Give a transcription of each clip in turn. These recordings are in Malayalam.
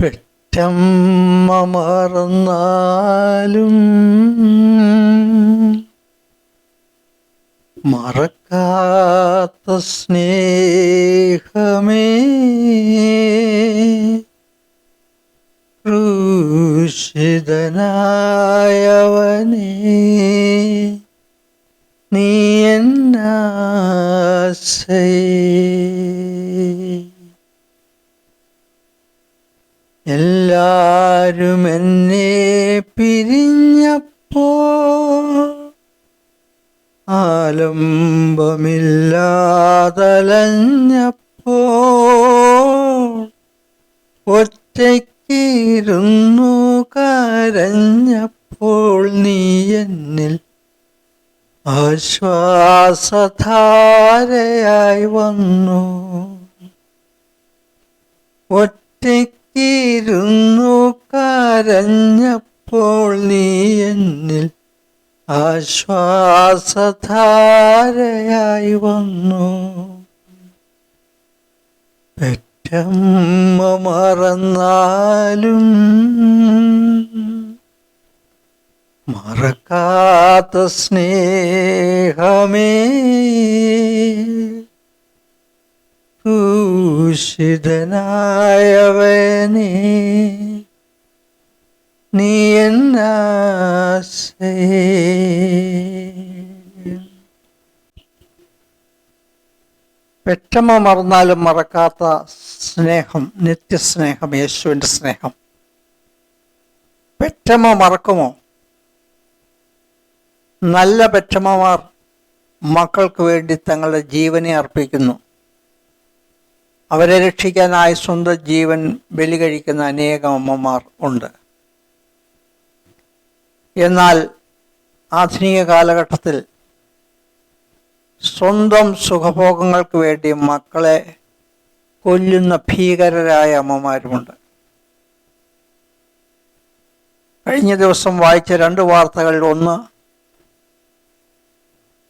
പെറ്റമ്മ മറന്നാലും മറക്കാത്ത സ്നേഹമേ ക്രൂശിതനായവനേ നീ എന്നാസേ ഒറ്റയ്ക്കിരുന്നു കരഞ്ഞപ്പോൾ നീ എന്നിൽ ആശ്വാസധാരയായി വന്നു. ഒറ്റയ്ക്കിരുന്നു കരഞ്ഞപ്പോൾ നീ എന്നിൽ ആശ്വാസധാരയായി വന്നു. പെറ്റമ്മ മറന്നാലും മറക്കാത്ത സ്നേഹമേ. ൂഷിതനായവനെ നീ എന്നാസേ പെറ്റമ്മ മറന്നാലും മറക്കാത്ത സ്നേഹം നിത്യസ്നേഹം യേശുവിന്റെ സ്നേഹം. പെറ്റമ്മ മറക്കുമോ? നല്ല പെറ്റമ്മമാർ മക്കൾക്ക് വേണ്ടി തങ്ങളുടെ ജീവനെ അർപ്പിക്കുന്നു. അവരെ രക്ഷിക്കാനായി സ്വന്തം ജീവൻ ബലി കഴിക്കുന്ന അനേകം അമ്മമാർ ഉണ്ട്. എന്നാൽ ആധുനിക കാലഘട്ടത്തിൽ സ്വന്തം സുഖഭോഗങ്ങൾക്ക് വേണ്ടി മക്കളെ കൊല്ലുന്ന ഭീകരരായ അമ്മമാരുമുണ്ട്. കഴിഞ്ഞ ദിവസം വായിച്ച രണ്ട് വാർത്തകളിൽ ഒന്ന്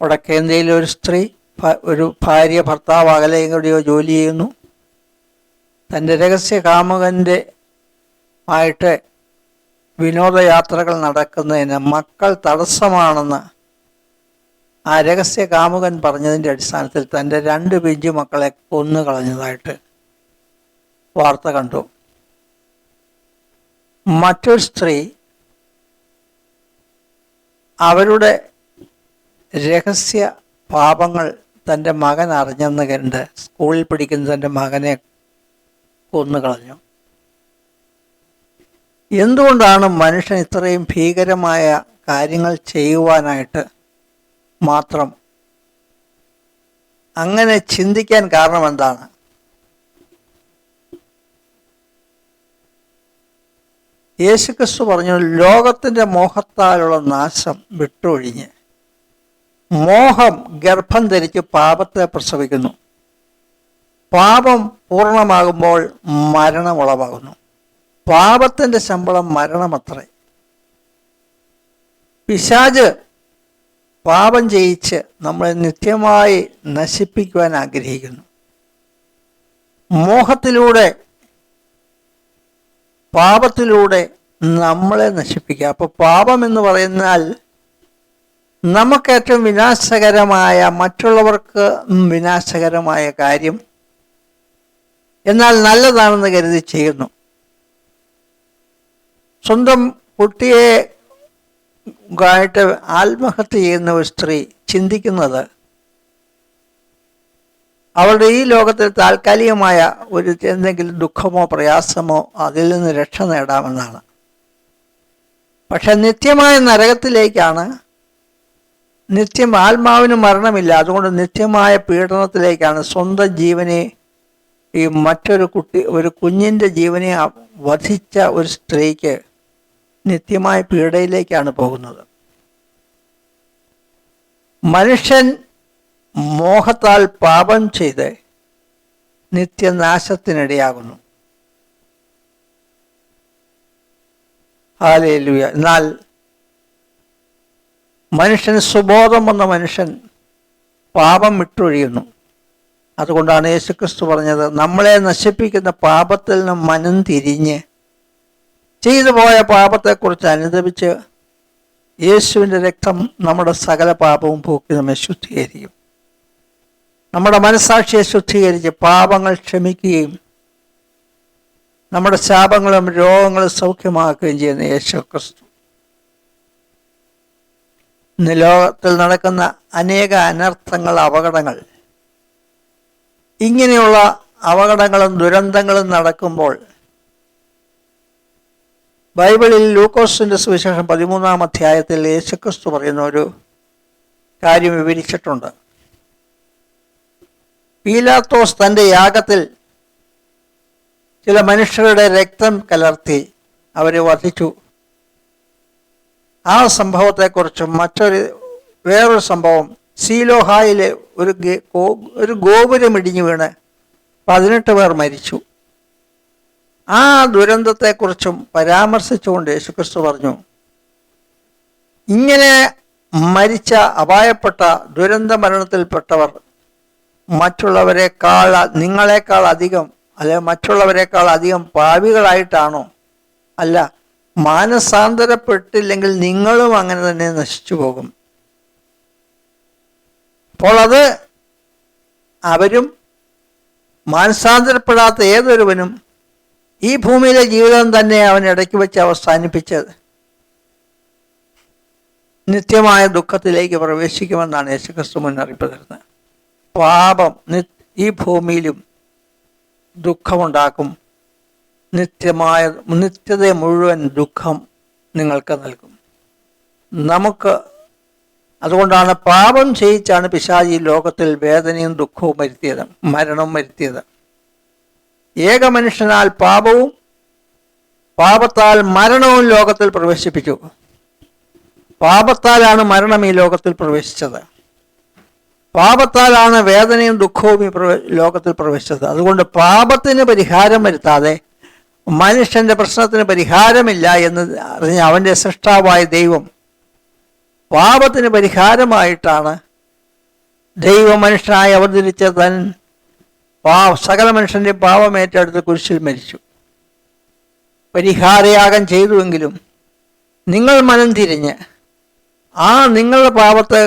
വടക്കേന്ത്യയിലെ ഒരു സ്ത്രീ ഒരു ഭാര്യ ഭർത്താവ് അകലെയും കൂടിയോ ജോലി ചെയ്യുന്നു. തന്റെ രഹസ്യ കാമുകന്റെ ആയിട്ട് വിനോദയാത്രകൾ നടക്കുന്നതിന് മക്കൾ തടസ്സമാണെന്ന് ആ രഹസ്യ കാമുകൻ പറഞ്ഞതിന്റെ അടിസ്ഥാനത്തിൽ തന്റെ രണ്ട് പിഞ്ചു മക്കളെ കൊന്നു കളഞ്ഞതായിട്ട് വാർത്ത കണ്ടു. മറ്റൊരു സ്ത്രീ അവരുടെ രഹസ്യ പാപങ്ങൾ തന്റെ മകൻ അറിഞ്ഞെന്ന് കണ്ട് സ്കൂളിൽ പഠിക്കുന്ന തന്റെ മകനെ കൊന്നു കളഞ്ഞു. എന്തുകൊണ്ടാണ് മനുഷ്യൻ ഇത്രയും ഭീകരമായ കാര്യങ്ങൾ ചെയ്യുവാനായിട്ട് മാത്രം. അങ്ങനെ ചിന്തിക്കാൻ കാരണം എന്താണ്? യേശുക്രിസ്തു പറഞ്ഞു ലോകത്തിന്റെ മോഹത്താലുള്ള നാശം വിട്ടൊഴിഞ്ഞ് മോഹം ഗർഭം ധരിച്ച് പാപത്തെ പ്രസവിക്കുന്നു. പാപം പൂർണമാകുമ്പോൾ മരണം ഉളവാകുന്നു. പാപത്തിന്റെ ശമ്പളം മരണമത്രേ. പിശാജ് പാപം ചെയ്യിച്ച് നമ്മളെ നിത്യമായി നശിപ്പിക്കുവാൻ ആഗ്രഹിക്കുന്നു. മോഹത്തിലൂടെ പാപത്തിലൂടെ നമ്മളെ നശിപ്പിക്കുക. അപ്പോൾ പാപം എന്ന് പറയുന്നാൽ നമുക്കേറ്റവും വിനാശകരമായ മറ്റുള്ളവർക്ക് വിനാശകരമായ കാര്യം എന്നാൽ നല്ലതാണെന്ന് കരുതി ചെയ്യുന്നു. സ്വന്തം കുട്ടിയെ ആയിട്ട് ആത്മഹത്യ ചെയ്യുന്ന ഒരു സ്ത്രീ ചിന്തിക്കുന്നത് അവളുടെ ഈ ലോകത്തിൽ താൽക്കാലികമായ ഒരു എന്തെങ്കിലും ദുഃഖമോ പ്രയാസമോ അതിൽ നിന്ന് രക്ഷ നേടാമെന്നാണ്. പക്ഷെ നിത്യമായ നരകത്തിലേക്കാണ് നിത്യം ആത്മാവിന് മരണമില്ല. അതുകൊണ്ട് നിത്യമായ പീഡനത്തിലേക്കാണ് സ്വന്തം ജീവനെ ഈ മറ്റൊരു കുട്ടി ഒരു കുഞ്ഞിന്റെ ജീവനെ വധിച്ച ഒരു സ്ത്രീക്ക് നിത്യമായ പീഡയിലേക്കാണ് പോകുന്നത്. മനുഷ്യൻ മോഹത്താൽ പാപം ചെയ്ത് നിത്യനാശത്തിനിടയാകുന്നു. ഹാലേലുയ. എന്നാൽ മനുഷ്യൻ സുബോധം വന്ന മനുഷ്യൻ പാപം വിട്ടൊഴിയുന്നു. അതുകൊണ്ടാണ് യേശുക്രിസ്തു പറഞ്ഞത് നമ്മളെ നശിപ്പിക്കുന്ന പാപത്തിൽ നിന്ന് മനം തിരിഞ്ഞ് ചെയ്തു പോയ പാപത്തെക്കുറിച്ച് അനുദപിച്ച് യേശുവിന്റെ രക്തം നമ്മുടെ സകല പാപവും പോക്കി നമ്മെ ശുദ്ധീകരിക്കും. നമ്മുടെ മനസാക്ഷിയെ ശുദ്ധീകരിച്ച് പാപങ്ങൾ ക്ഷമിക്കുകയും നമ്മുടെ ശാപങ്ങളും രോഗങ്ങളും സൗഖ്യമാക്കുകയും ചെയ്യുന്ന യേശു ക്രിസ്തു ഇന്ന് ലോകത്തിൽ നടക്കുന്ന അനേക അനർത്ഥങ്ങൾ അപകടങ്ങൾ ഇങ്ങനെയുള്ള അപകടങ്ങളും ദുരന്തങ്ങളും നടക്കുമ്പോൾ ബൈബിളിൽ ലൂക്കോസിന്റെ സുവിശേഷം പതിമൂന്നാം അധ്യായത്തിൽ യേശുക്രിസ്തു പറയുന്ന ഒരു കാര്യം വിവരിച്ചിട്ടുണ്ട്. പീലാത്തോസ് തന്റെ യാഗത്തിൽ ചില മനുഷ്യരുടെ രക്തം കലർത്തി അവരെ വധിച്ചു. ആ സംഭവത്തെക്കുറിച്ചും മറ്റൊരു വേറൊരു സംഭവം. സീലോഹായിലെ ഒരു ഒരു ഗോപുരം ഇടിഞ്ഞു വീണ് പതിനെട്ട് പേർ മരിച്ചു. ആ ദുരന്തത്തെക്കുറിച്ചും പരാമർശിച്ചുകൊണ്ട് യേശുക്രിസ്തു പറഞ്ഞു ഇങ്ങനെ മരിച്ച അപായപ്പെട്ട ദുരന്ത മരണത്തിൽപ്പെട്ടവർ മറ്റുള്ളവരെക്കാൾ നിങ്ങളെക്കാൾ അധികം അല്ലെ മറ്റുള്ളവരെക്കാൾ അധികം പാവികളായിട്ടാണോ? അല്ല മാനസാന്തരപ്പെട്ടില്ലെങ്കിൽ നിങ്ങളും അങ്ങനെ തന്നെ നശിച്ചു പോകും. അപ്പോൾ അത് അവരും മാനസാന്തരപ്പെടാത്ത ഏതൊരുവനും ഈ ഭൂമിയിലെ ജീവിതം തന്നെ അവൻ ഇടയ്ക്ക് വെച്ച് അവസാനിപ്പിച്ചത്. നിത്യമായ ദുഃഖത്തിലേക്ക് പ്രവേശിക്കുമെന്നാണ് യേശുക്രിസ്തു മുന്നറിയിപ്പ് തരുന്നത്. പാപം ഈ ഭൂമിയിലും ദുഃഖമുണ്ടാക്കും. നിത്യമായ നിത്യത മുഴുവൻ ദുഃഖം നിങ്ങൾക്ക് നൽകും. നമുക്ക് അതുകൊണ്ടാണ് പാപം ചെയ്യിച്ചാണ് പിശാചി ലോകത്തിൽ വേദനയും ദുഃഖവും വരുത്തിയത് മരണവും വരുത്തിയത്. ഏക മനുഷ്യനാൽ പാപവും പാപത്താൽ മരണവും ലോകത്തിൽ പ്രവേശിപ്പിച്ചു. പാപത്താലാണ് മരണം ഈ ലോകത്തിൽ പ്രവേശിച്ചത്. പാപത്താലാണ് വേദനയും ദുഃഖവും ഈ ലോകത്തിൽ പ്രവേശിച്ചത്. അതുകൊണ്ട് പാപത്തിന് പരിഹാരം വരുത്താതെ മനുഷ്യന്റെ പ്രശ്നത്തിന് പരിഹാരമില്ല എന്ന് അറിഞ്ഞ അവന്റെ സൃഷ്ടാവായ ദൈവം പാപത്തിന് പരിഹാരമായിട്ടാണ് ദൈവ മനുഷ്യനായി അവതരിച്ച തൻ പാ സകല മനുഷ്യന്റെ പാപം ഏറ്റെടുത്ത് കുരിശിൽ മരിച്ചു. പരിഹാരയാഗം ചെയ്തുവെങ്കിലും നിങ്ങൾ മനം തിരിഞ്ഞ് ആ നിങ്ങളുടെ പാപത്തെ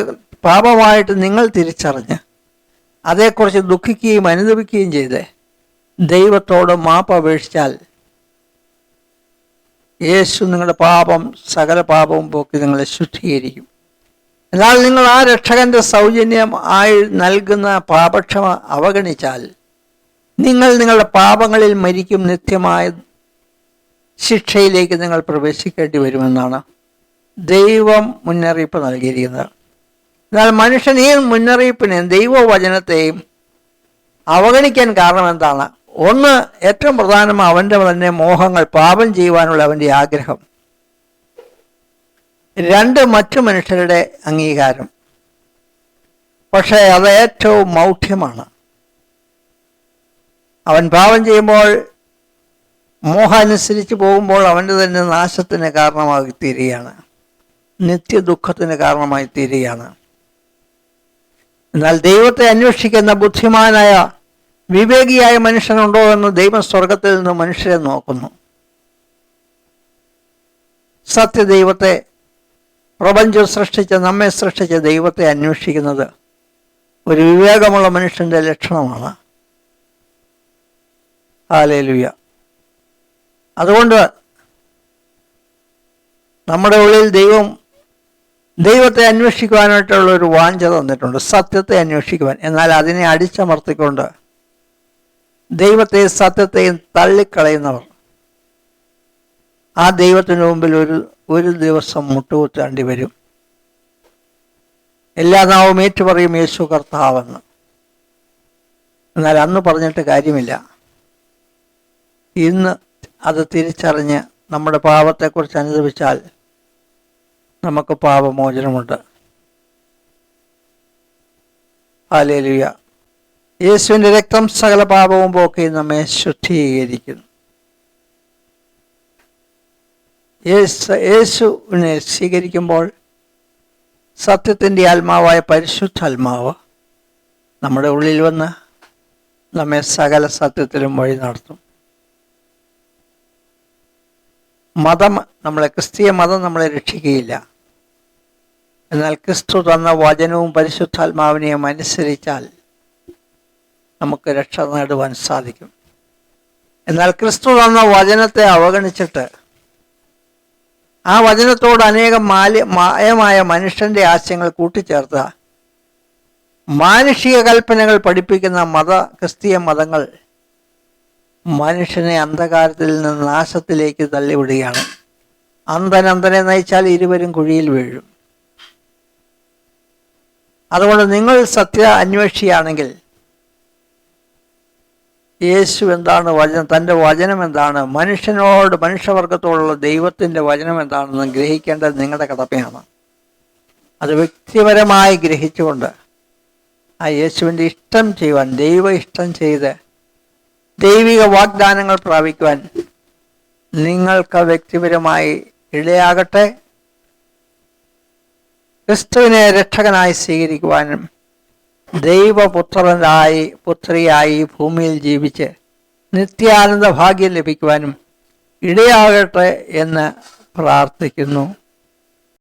പാപമായിട്ട് നിങ്ങൾ തിരിച്ചറിഞ്ഞ് അതേക്കുറിച്ച് ദുഃഖിക്കുകയും അനുദപിക്കുകയും ചെയ്ത് ദൈവത്തോട് മാപ്പ് അപേക്ഷിച്ചാൽ യേശു നിങ്ങളുടെ പാപം സകല പാപവും പോക്കി നിങ്ങളെ ശുദ്ധീകരിക്കും. എന്നാൽ നിങ്ങൾ ആ രക്ഷകന്റെ സൗജന്യം ആയി നൽകുന്ന പാപക്ഷമ അവഗണിച്ചാൽ നിങ്ങൾ നിങ്ങളുടെ പാപങ്ങളിൽ മരിക്കും നിത്യമായ ശിക്ഷയിലേക്ക് നിങ്ങൾ പ്രവേശിക്കേണ്ടി വരുമെന്നാണ് ദൈവം മുന്നറിയിപ്പ് നൽകിയിരിക്കുന്നത്. എന്നാൽ മനുഷ്യൻ ഈ മുന്നറിയിപ്പിനെയും ദൈവവചനത്തെയും അവഗണിക്കാൻ കാരണം എന്താണ്? ഒന്ന് ഏറ്റവും പ്രധാനം അവന്റെ തന്നെ മോഹങ്ങൾ പാപം ചെയ്യുവാനുള്ള അവന്റെ ആഗ്രഹം. രണ്ട് മറ്റു മനുഷ്യരുടെ അംഗീകാരം. പക്ഷേ അത് ഏറ്റവും മൗഢ്യമാണ്. അവൻ പാപം ചെയ്യുമ്പോൾ മോഹം അനുസരിച്ച് പോകുമ്പോൾ അവന്റെ തന്നെ നാശത്തിന് കാരണമായി തീരുകയാണ് നിത്യദുഃഖത്തിന് കാരണമായി തീരുകയാണ് എന്നാൽ ദൈവത്തെ അന്വേഷിക്കുന്ന ബുദ്ധിമാനായ വിവേകിയായ മനുഷ്യനുണ്ടോ എന്ന് ദൈവം സ്വർഗത്തിൽ നിന്ന് മനുഷ്യരെ നോക്കുന്നു. സത്യദൈവത്തെ പ്രപഞ്ചം സൃഷ്ടിച്ച നമ്മെ സൃഷ്ടിച്ച ദൈവത്തെ അന്വേഷിക്കുന്നത് ഒരു വിവേകമുള്ള മനുഷ്യന്റെ ലക്ഷണമാണ്. ഹാലേലുയ അതുകൊണ്ട് നമ്മുടെ ഉള്ളിൽ ദൈവം ദൈവത്തെ അന്വേഷിക്കുവാനായിട്ടുള്ള ഒരു വാഞ്ച തന്നിട്ടുണ്ട്. സത്യത്തെ അന്വേഷിക്കുവാൻ. എന്നാൽ അതിനെ അടിച്ചമർത്തിക്കൊണ്ട് ദൈവത്തെയും സത്യത്തെയും തള്ളിക്കളയുന്നവർ ആ ദൈവത്തിന് മുമ്പിൽ ഒരു ഒരു ദിവസം മുട്ടുകുത്തേണ്ടി വരും. എല്ലാ നാവും ഏറ്റുപറയും യേശു കർത്താവെന്ന്. എന്നാൽ അന്ന് പറഞ്ഞിട്ട് കാര്യമില്ല. ഇന്ന് അത് തിരിച്ചറിഞ്ഞ് നമ്മുടെ പാപത്തെക്കുറിച്ച് അനുഭവിച്ചാൽ നമുക്ക് പാപമോചനമുണ്ട്. ഹാലേലുയ യേശുവിന്റെ രക്തം സകല പാപവും പോക്കി നമ്മെ ശുദ്ധീകരിക്കുന്നു. യേശു യേശുവിനെ സ്വീകരിക്കുമ്പോൾ സത്യത്തിന്റെ ആത്മാവായ പരിശുദ്ധാത്മാവ് നമ്മുടെ ഉള്ളിൽ വന്ന് നമ്മെ സകല സത്യത്തിലും വഴി നടത്തും. മതം നമ്മളെ ക്രിസ്തീയ മതം നമ്മളെ രക്ഷിക്കുകയില്ല. എന്നാൽ ക്രിസ്തു തന്ന വചനവും പരിശുദ്ധാത്മാവിനെയും അനുസരിച്ചാൽ നമുക്ക് രക്ഷ നേടുവാൻ സാധിക്കും. എന്നാൽ ക്രിസ്തു തന്ന വചനത്തെ അവഗണിച്ചിട്ട് ആ വചനത്തോട് അനേകം മാലി മായമായ മനുഷ്യന്റെ ആശയങ്ങൾ കൂട്ടിച്ചേർത്ത മാനുഷിക കൽപ്പനകൾ പഠിപ്പിക്കുന്ന മത ക്രിസ്തീയ മതങ്ങൾ മനുഷ്യനെ അന്ധകാരത്തിൽ നിന്ന് നാശത്തിലേക്ക് തള്ളിവിടുകയാണ്. അന്ധൻ അന്ധനെ നയിച്ചാൽ ഇരുവരും കുഴിയിൽ വീഴും. അതുകൊണ്ട് നിങ്ങൾ സത്യ അന്വേഷിയാണെങ്കിൽ യേശു എന്താണ് വചനം തന്റെ വചനം എന്താണ് മനുഷ്യനോട് മനുഷ്യവർഗത്തോടുള്ള ദൈവത്തിന്റെ വചനം എന്താണെന്ന് ഗ്രഹിക്കേണ്ടത് നിങ്ങളുടെ കടമയാണ്. അത് വ്യക്തിപരമായി ഗ്രഹിച്ചുകൊണ്ട് ആ യേശുവിന്റെ ഇഷ്ടം ചെയ്യുവാൻ ദൈവ ഇഷ്ടം ചെയ്ത് ദൈവിക വാഗ്ദാനങ്ങൾ പ്രാപിക്കുവാൻ നിങ്ങൾക്ക് വ്യക്തിപരമായി ഇടയാകട്ടെ. ക്രിസ്തുവിനെ രക്ഷകനായി സ്വീകരിക്കുവാനും ദൈവപുത്രനായി പുത്രിയായി ഭൂമിയിൽ ജീവിച്ച് നിത്യാനന്ദ ഭാഗ്യം ലഭിക്കുവാനും ഇടയാകട്ടെ എന്ന് പ്രാർത്ഥിക്കുന്നു.